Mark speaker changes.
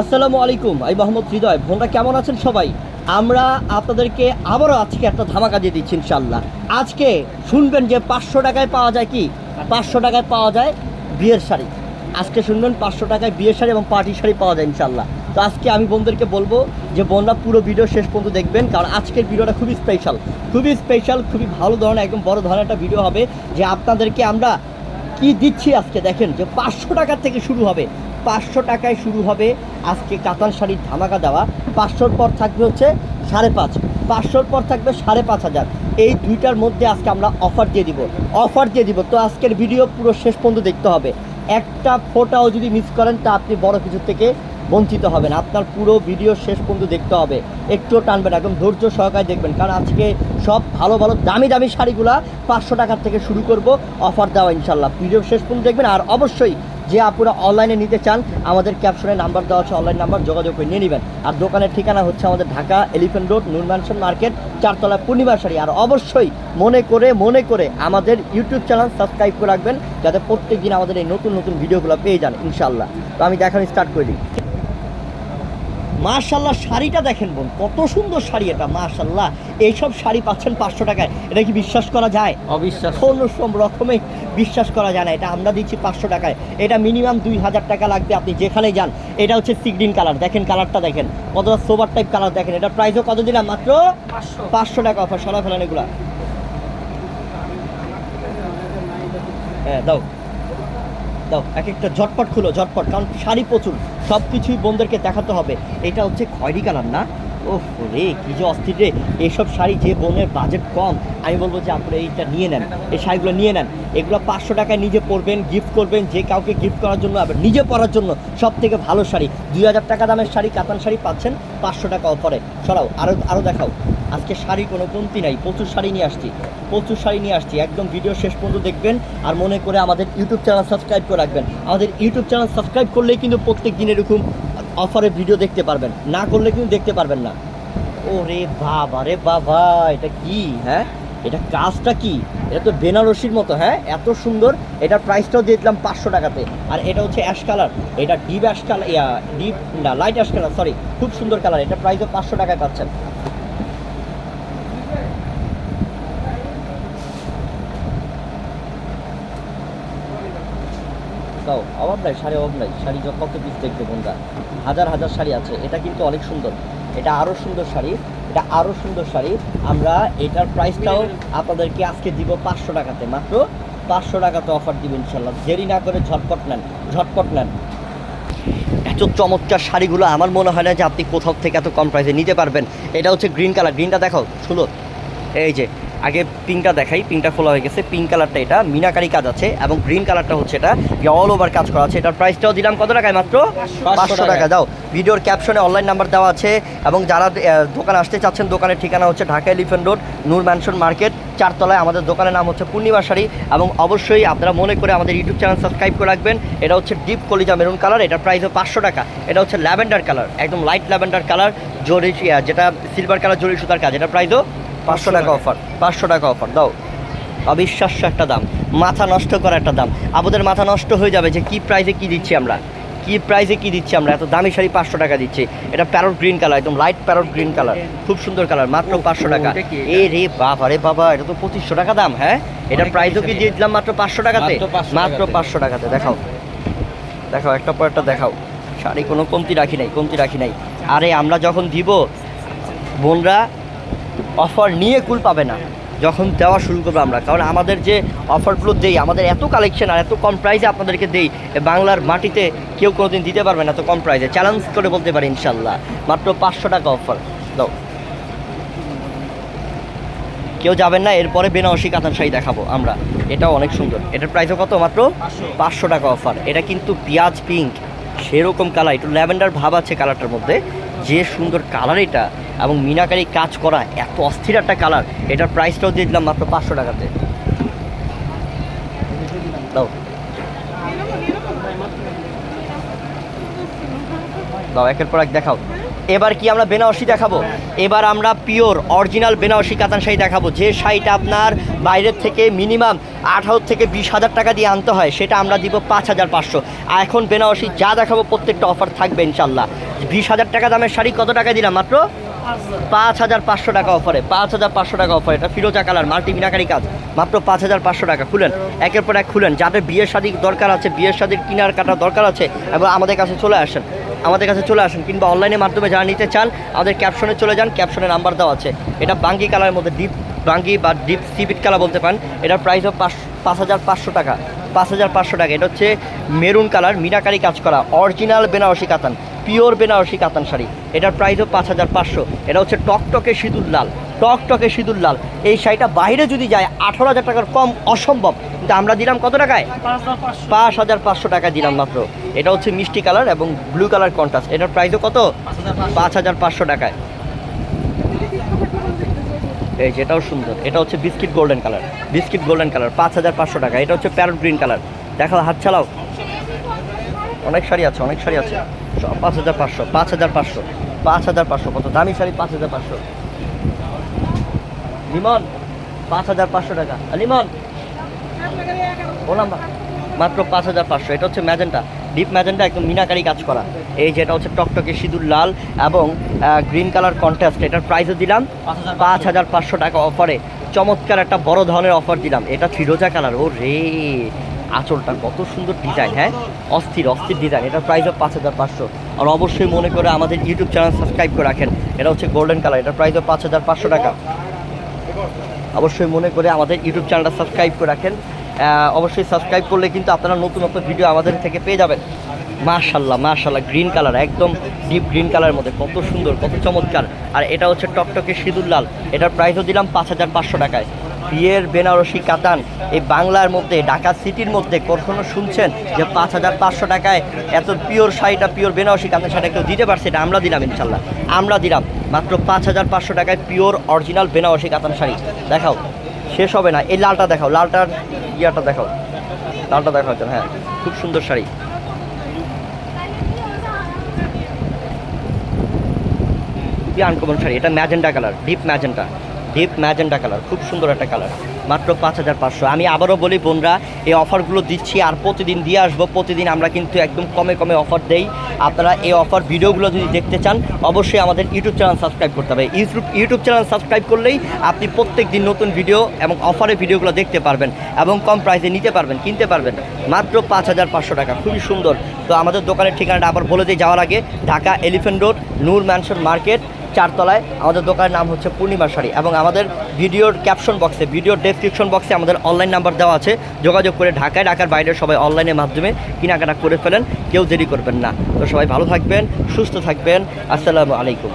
Speaker 1: আসসালামু আলাইকুম, আমি মোহাম্মদ হৃদয়। বোনরা কেমন আছেন সবাই? আমরা আপনাদেরকে আবারও আজকে একটা ধামাকা দিয়ে দিচ্ছি ইনশাল্লাহ আজকে শুনবেন যে পাঁচশো টাকায় পাওয়া যায় কি? পাঁচশো টাকায় পাওয়া যায় বিয়ের শাড়ি। আজকে শুনবেন পাঁচশো টাকায় বিয়ের শাড়ি এবং পার্টি শাড়ি পাওয়া যায় ইনশাল্লাহ তো আজকে আমি বোনদেরকে বলব যে বোনরা পুরো ভিডিও শেষ পর্যন্ত দেখবেন, কারণ আজকের ভিডিওটা খুবই স্পেশাল খুবই স্পেশাল খুবই ভালো ধরনের, একদম বড় ধরনের একটা ভিডিও হবে যে আপনাদেরকে আমরা কি দিচ্ছি আজকে? দেখেন যে পাঁচশো টাকার থেকে শুরু হবে। পাঁচশো টাকায় শুরু হবে আজকে কাতান শাড়ির ধামাকা দেওয়া। পাঁচশোর পর থাকবে হচ্ছে সাড়ে পাঁচ। পাঁচশোর পর থাকবে সাড়ে পাঁচ হাজার। এই দুইটার মধ্যে আজকে আমরা অফার দিয়ে দিব। অফার দিয়ে দিব। তো আজকের ভিডিও পুরো শেষ পর্যন্ত দেখতে হবে। একটা ফোটাও যদি মিস করেন, তা আপনি বড় কিছু থেকে বঞ্চিত হবেন। আপনার পুরো ভিডিও শেষ পর্যন্ত দেখতে হবে। একটুও টানবেন একদম ধৈর্য সহকারে দেখবেন। কারণ আজকে সব ভালো ভালো, দামি দামি শাড়িগুলা পাঁচশো টাকার থেকে শুরু করব। অফার দেওয়া ইনশাল্লাহ ভিডিও শেষ পর্যন্ত দেখবেন। আর অবশ্যই যে আপনারা অনলাইনে নিতে চান, আমাদের ক্যাপশনে নাম্বার দেওয়া আছে অনলাইন নাম্বার যোগাযোগ করে নিয়ে নেবেন। আর দোকানের ঠিকানা হচ্ছে আমাদের Dhaka elephant road Nur mansion market চারতলা পূর্ণিমা শাড়ি আর অবশ্যই মনে করে মনে করে আমাদের ইউটিউব চ্যানেল সাবস্ক্রাইব করে রাখবেন, যাতে প্রত্যেক দিন আমাদের এই নতুন নতুন ভিডিওগুলো পেয়ে যান ইনশাল্লাহ তো আমি দেখানো স্টার্ট করে দিই। মাশাল্লাহ শাড়িটা দেখেন বোন কত সুন্দর শাড়ি এটা মাশাল্লাহ এইসব শাড়ি পাচ্ছেন পাঁচশো টাকায়। এটা কি বিশ্বাস করা যায়?
Speaker 2: অবিশ্বাস
Speaker 1: কোনো রকমে বিশ্বাস করা যায় না। এটা আমরা দিচ্ছি পাঁচশো টাকায়। এটা মিনিমাম দুই হাজার টাকা লাগবে আপনি যেখানে যান। এটা হচ্ছে সিগ্রিন কালার। দেখেন কালারটা দেখেন। কতটা সোবার টাইপ কালার দেখেন। এটা প্রাইসও কত দিলাম? মাত্র পাঁচশো। টাকা অফার সরা ফেলেন এগুলা। হ্যাঁ দাও। দাও এক একটা ঝটপট খুলো ঝটপট কারণ শাড়ি প্রচুর। সব কিছুই বোনদেরকে দেখাতে হবে। এটা হচ্ছে খয়রি কালার না? ও রে, কি যে অস্থির রে। এইসব শাড়ি যে বোনের বাজেট কম, আমি বলব যে আপনারা এইটা নিয়ে নেন। এই শাড়িগুলো নিয়ে নেন। এগুলো পাঁচশো টাকায় নিজে পরবেন গিফট করবেন, যে কাউকে গিফট করার জন্য আবার নিজে পরার জন্য সব থেকে ভালো শাড়ি। দুই হাজার টাকা দামের শাড়ি, কাতান শাড়ি পাচ্ছেন, পাঁচশো টাকা অফারে সরাও আরও আরও দেখাও। আজকে শাড়ি কোনো কমতি নাই, প্রচুর শাড়ি নিয়ে আসছি। প্রচুর শাড়ি নিয়ে আসছি, একদম ভিডিও শেষ পর্যন্ত দেখবেন। আর মনে করে আমাদের ইউটিউব চ্যানেল সাবস্ক্রাইব করে রাখবেন। আমাদের ইউটিউব চ্যানেল সাবস্ক্রাইব করলেই কিন্তু প্রত্যেক দিন এরকম অফারের ভিডিও দেখতে পারবেন। না করলে কিন্তু দেখতে পারবেন না। ওরে বাবা, রে বাবা, এটা কি হ্যাঁ? এটা কাজটা কি? এটা তো বেনারসির মতো হ্যাঁ? এত সুন্দর, এটার প্রাইসটাও দিয়ে দিলাম পাঁচশো টাকাতে। আর এটা হচ্ছে অ্যাশ কালার এটা ডিপ অ্যাশ কালার ডিপ না লাইট অ্যাশ কালার সরি খুব সুন্দর কালার এটা প্রাইসও পাঁচশো টাকায় পাচ্ছেন। তাও অভাব নাই, শাড়ি অভাব নাই, শাড়ি কত পিস দেখবে কোনটা হাজার হাজার শাড়ি আছে, এটা কিন্তু অনেক সুন্দর। এটা আরও সুন্দর শাড়ি, এটা আরও সুন্দর শাড়ি। আমরা এটার প্রাইসটাও আপনাদেরকে আজকে দিব পাঁচশো টাকাতে, মাত্র পাঁচশো টাকাতে অফার দিব ইনশাল্লাহ। দেরি না করে ঝটপট নেন ঝটপট নেন। এত চমৎকার শাড়িগুলো আমার মনে হয় না যে আপনি কোথাও থেকে এত কম প্রাইসে নিতে পারবেন। এটা হচ্ছে গ্রিন কালার গ্রিনটা দেখো শুনো এই যে আগে পিঙ্কটা দেখাই পিঙ্কটা খোলা হয়ে গেছে। পিঙ্ক কালারটা এটা মিনাকারি কাজ আছে এবং গ্রিন কালারটা হচ্ছে এটা। অল ওভার কাজ করা আছে। এটার প্রাইসটাও দিলাম কত টাকায় মাত্র? পাঁচশো টাকা দাও ভিডিওর ক্যাপশনে অনলাইন নাম্বার দেওয়া আছে এবং যারা দোকানে আসতে চাচ্ছেন দোকানের ঠিকানা হচ্ছে Dhaka elephant road Nur mansion market চারতলায়। আমাদের দোকানের নাম হচ্ছে পূর্ণিমা শাড়ি এবং অবশ্যই আপনারা মনে করে আমাদের ইউটিউব চ্যানেল সাবস্ক্রাইব করে রাখবেন। এটা হচ্ছে ডিপ কলিজা মেরুন কালার এটার প্রাইস পাঁচশো টাকা। এটা হচ্ছে ল্যাভেন্ডার কালার একদম লাইট ল্যাভেন্ডার কালার জরি যেটা সিলভার কালার জরি সুতার কাজ এটার প্রাইসও পাঁচশো টাকা অফার পাঁচশো টাকা অফার দাও। অবিশ্বাস্য একটা দাম মাথা নষ্ট করা একটা দাম। আমাদের মাথা নষ্ট হয়ে যাবে যে কি প্রাইসে কি দিচ্ছি আমরা? কি প্রাইসে কি দিচ্ছি আমরা? এত দামি শাড়ি পাঁচশো টাকা দিচ্ছি। এটা প্যারট গ্রিন কালার একদম লাইট প্যারট গ্রিন কালার খুব সুন্দর কালার মাত্র পাঁচশো টাকা।
Speaker 2: এটা
Speaker 1: এ রে বাবা রে বাবা এটা তো পঁচিশশো টাকা দাম হ্যাঁ?
Speaker 2: অনেক
Speaker 1: প্রাইসও কি দিয়ে দিলাম মাত্র পাঁচশো টাকাতে?
Speaker 2: মাত্র 500
Speaker 1: মাত্র
Speaker 2: টাকাতে।
Speaker 1: পাঁচশো টাকাতে দেখাও। দেখাও একটা পর একটা দেখাও। শাড়ি কোনো কমতি রাখি নাই কমতি রাখি নাই। আরে আমরা যখন দিব বোনরা অফার নিয়ে কুল পাবে না যখন দেওয়া শুরু করব আমরা। কারণ আমাদের যে অফারগুলো দেই আমাদের এত কালেকশন আর এত কম প্রাইসে আপনাদেরকে দেই বাংলার মাটিতে কেউ কোনোদিন দিতে পারবে না এত কম প্রাইসে চ্যালেঞ্জ করে বলতে পারি ইনশাল্লাহ মাত্র পাঁচশো টাকা অফার। দাও। কেউ যাবেন না এরপরে বেনারসি কাতান শাড়ি দেখাবো আমরা। এটাও অনেক সুন্দর। এটার প্রাইসও কত? মাত্র পাঁচশো। টাকা অফার। এটা কিন্তু পিঁয়াজ পিঙ্ক সেরকম কালার একটু ল্যাভেন্ডার ভাব আছে কালারটার মধ্যে। যে সুন্দর কালার এটা এবং মিনাকারি কাজ করা, এত অস্থির একটা কালার এটার প্রাইসটাও দিয়ে দিলাম মাত্র পাঁচশো টাকাতে। দাও। দাও, একের পর এক দেখাও। এবার কি আমরা বেনারসি দেখাবো? এবার আমরা পিওর, অরিজিনাল বেনারসি কাতান শাড়ি দেখাবো। যে শাড়িটা আপনার বাইরের থেকে মিনিমাম আঠারো থেকে বিশ হাজার টাকা দিয়ে আনতে হয়, সেটা আমরা দিব পাঁচ হাজার পাঁচশো। আর এখন বেনারসি যা দেখাবো, প্রত্যেকটা অফার থাকবে ইনশাল্লাহ। বিশ হাজার টাকা দামের শাড়ি কত টাকা দিলাম মাত্র? পাঁচ হাজার পাঁচশো টাকা অফারে পাঁচ হাজার পাঁচশো টাকা অফার এটা ফিরোজা কালার, মাল্টি মিনাকারি কাজ। মাত্র পাঁচ হাজার পাঁচশো টাকা, খুলেন। একের পর এক খুলেন। যাদের বিয়ের শাদী দরকার আছে, বিয়ের শাদীর কিনার কাটার দরকার আছে, এবং আমাদের কাছে চলে আসেন। আমাদের কাছে চলে আসুন কিংবা অনলাইনের মাধ্যমে যারা নিতে চান, আমাদের ক্যাপশনে চলে যান ক্যাপশনে নাম্বার দেওয়া আছে। এটা বাঙ্গি কালারের মধ্যে ডিপ বাঙ্গি বা ডিপ সিবিট কালার বলতে পারেন। এটার প্রাইস হবে পাঁচ পাঁচ হাজার পাঁচশো টাকা। পাঁচ হাজার পাঁচশো টাকা। এটা হচ্ছে মেরুন কালার মিনাকারি কাজ করা। অরিজিনাল বেনারসি কাতান পিওর বেনারসি কাতান শাড়ি। এটার প্রাইস হবে পাঁচ হাজার পাঁচশো। এটা হচ্ছে টকটকে সিঁদুর লাল। টকটকে সিঁদুর লাল। এই শাড়িটা বাইরে যদি যায়, আঠারো হাজার টাকার কম অসম্ভব। কিন্তু আমরা দিলাম কত টাকায়? পাঁচ হাজার পাঁচশো টাকা দিলাম মাত্র। এটা হচ্ছে মিষ্টি কালার এবং ব্লু কালার কন্ট্রাস্ট। এটার প্রাইসও কত? পাঁচ হাজার পাঁচশো টাকায়। এই যেটাও সুন্দর। এটা হচ্ছে biscuit golden colour. Biscuit golden colour, পাঁচ হাজার পাঁচশো টাকা। এটা হচ্ছে প্যারট গ্রিন কালার। দেখাও, হাত চালাও অনেক শাড়ি আছে, অনেক শাড়ি আছে। পাঁচ হাজার পাঁচশো, পাঁচ হাজার পাঁচশো, পাঁচ হাজার পাঁচশো। কত দামি শাড়ি, পাঁচ হাজার পাঁচশো। লিমন, পাঁচ হাজার পাঁচশো টাকা। লিমন বললাম। মাত্র পাঁচ হাজার পাঁচশো। এটা হচ্ছে ম্যাজেন্টা, ডিপ ম্যাজেন্টা, একদম মিনাকারি কাজ করা। এই যেটা হচ্ছে টকটকে সিঁদুর লাল এবং গ্রিন কালার কন্ট্রাস্ট এটার প্রাইসও দিলাম পাঁচ হাজার পাঁচশো টাকা অফারে চমৎকার একটা বড় ধরনের অফার দিলাম। এটা ফিরোজা কালার, ও রে! আঁচলটা কত সুন্দর ডিজাইন হ্যাঁ? অস্থির অস্থির ডিজাইন এটার প্রাইসও পাঁচ হাজার পাঁচশো। আর অবশ্যই মনে করে আমাদের ইউটিউব চ্যানেল সাবস্ক্রাইব করে রাখেন। এটা হচ্ছে গোল্ডেন কালার এটার প্রাইসও পাঁচ হাজার পাঁচশো টাকা। অবশ্যই মনে করে আমাদের ইউটিউব চ্যানেলটা সাবস্ক্রাইব করে রাখেন। অবশ্যই সাবস্ক্রাইব করলে কিন্তু আপনারা নতুন নতুন ভিডিও আমাদের থেকে পেয়ে যাবেন। মাশাল্লাহ মাশাল্লাহ গ্রিন কালার একদম ডিপ গ্রিন কালারের মধ্যে। কত সুন্দর, কত চমৎকার। আর এটা হচ্ছে টকটকে সিঁদুর লাল। এটার প্রাইসও দিলাম পাঁচ হাজার পাঁচশো টাকায়। বিয়ের বেনারসি কাতান। এই বাংলার মধ্যে, ঢাকা সিটির মধ্যে কখনো শুনছেন যে পাঁচ হাজার পাঁচশো টাকায় এত পিওর শাড়িটা, পিওর বেনারসি কাতান শাড়িটা কেউ দিতে পারছে? এটা আমরা দিলাম ইনশাল্লাহ। আমরা দিলাম। মাত্র পাঁচ হাজার পাঁচশো টাকায় পিওর অরিজিনাল বেনারসি কাতান শাড়ি। দেখাও। শেষ হবে না। এই লালটা দেখাও। লালটার ইয়াটা দেখাও। লালটা দেখাও হ্যাঁ। খুব সুন্দর শাড়ি। আনকমন শাড়ি। এটা magenta colour deep magenta. Deep magenta colour, খুব সুন্দর একটা কালার, মাত্র পাঁচ হাজার পাঁচশো। আমি আবারও বলি, বোনরা, এই অফারগুলো দিচ্ছি আর প্রতিদিন দিয়ে আসব, প্রতিদিন আমরা কিন্তু একদম কমে কমে অফার দেই। আপনারা এই অফার ভিডিওগুলো যদি দেখতে চান, অবশ্যই আমাদের ইউটিউব চ্যানেল সাবস্ক্রাইব করতে হবে। ইউটিউব ইউটিউব চ্যানেল সাবস্ক্রাইব করলেই আপনি প্রত্যেক দিন নতুন ভিডিও এবং অফারের ভিডিওগুলো দেখতে পারবেন এবং কম প্রাইসে নিতে পারবেন, কিনতে পারবেন। মাত্র পাঁচ হাজার পাঁচশো টাকা, খুবই সুন্দর। তো আমাদের দোকানের ঠিকানাটা আবার বলে দিয়ে যাওয়ার আগে Dhaka elephant road, Nur mansion market চারতলায়। আমাদের দোকানের নাম হচ্ছে পূর্ণিমা শাড়ি এবং আমাদের ভিডিওর ক্যাপশন বক্সে ভিডিওর ডেসক্রিপশন বক্সে আমাদের অনলাইন নাম্বার দেওয়া আছে। যোগাযোগ করে ঢাকায়, ঢাকার বাইরে সবাই অনলাইনের মাধ্যমে কেনাকাটা করে ফেলেন। কেউ দেরি করবেন না। তো সবাই ভালো থাকবেন, সুস্থ থাকবেন। আসসালামু আলাইকুম।